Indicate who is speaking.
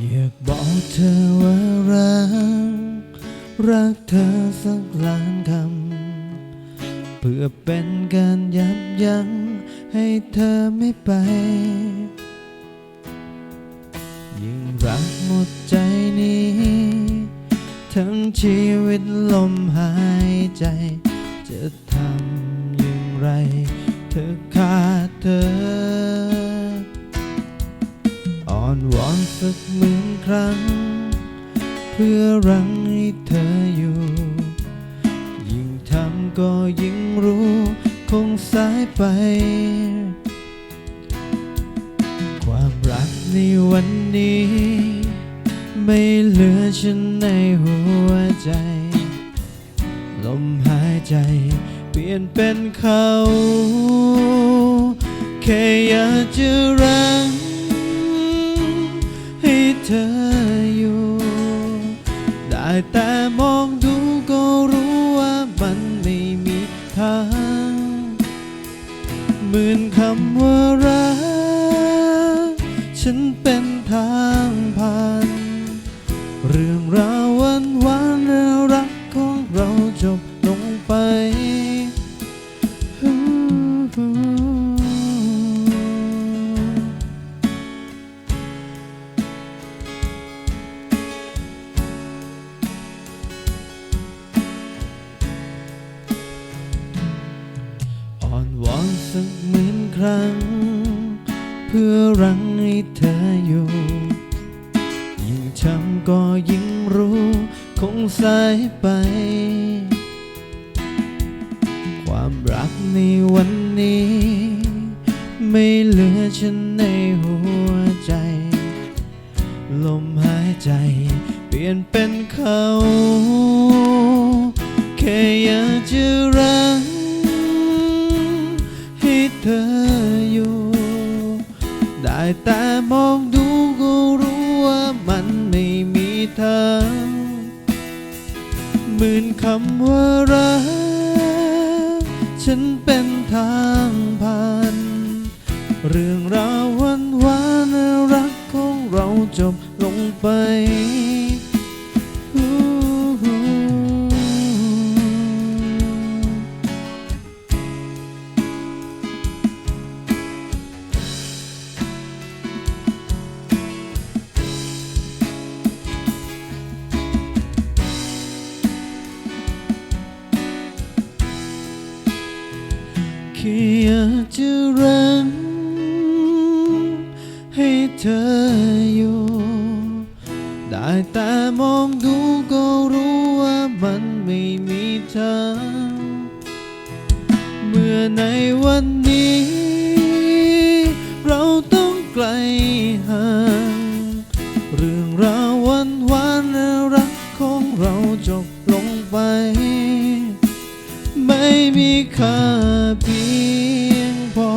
Speaker 1: อยากบอกเธอว่ารัก รักเธอสักล้านคำ เพื่อเป็นการยับยั้งให้เธอไม่ไป ยิ่งรักหมดใจนี้ ทั้งชีวิตลมหายใจ จะทำอย่างไร เธอขาดเธอ อ่อนวอนสักหมื่นครั้ง เพื่อรังให้เธออยู่ ยิ่งทำก็ยิ่งรู้ คงสายไป ความรักในวันนี้ ไม่เหลือฉันในหัวใจ ลมหายใจ เปลี่ยนเป็นเขา แค่อยากจะรัก เธออยู่ ได้แต่มองดูก็รู้ว่ามันไม่มีทางหมื่นคำว่ารัก ฉันเป็นทาง อ่อนสักหมื่นครั้ง เพื่อรังให้เธออยู่ ยิ่งทำก็ยิ่งรู้ คงสายไป ความรักในวันนี้ ไม่เหลือฉันในหัวใจ ลมหายใจ เปลี่ยนเป็นเขา แค่อยากจะ อยู่ ได้แต่มองดูก็รู้ว่ามันไม่มีทางหมื่นคำว่ารัก ฉันเป็นทางผ่าน เรื่องราววันวานรักของเราจบลงไป แค่อยากจะรักให้เธออยู่ ได้แต่มองดูก็รู้ว่ามันไม่มีทางเมื่อในวันนี้ เราต้องไกลห่าง ไมีค่าเพียงพอ